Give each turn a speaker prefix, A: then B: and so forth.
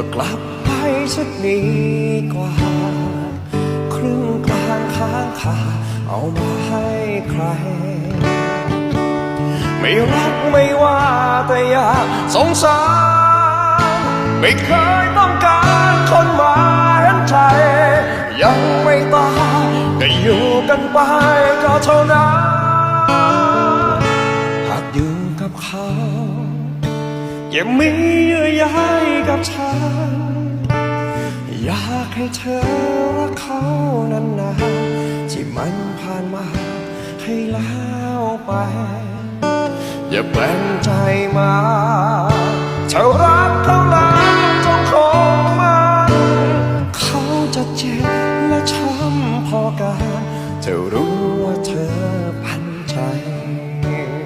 A: ก็กลับไปสักดีกว่า ครึ่งกลางค้างคาเอามาให้ใคร ไม่รักไม่ว่าแต่อยากสงสาร ไม่เคยต้องการคนมาเห็นใจ ยังไม่ตายก็อยู่กันไปก็เท่านั้นหากอยู่กับเขา ยังมีเยื่อใยกับฉัน อยากให้เธอรักเขานานๆที่มันผ่านมาให้แล้วไป อย่าแปลงใจมาเธอรักเขาแล้วจงคงมาเขาจะเจ็บและช้ำพอการเธอรู้ว่าเธอผ่าน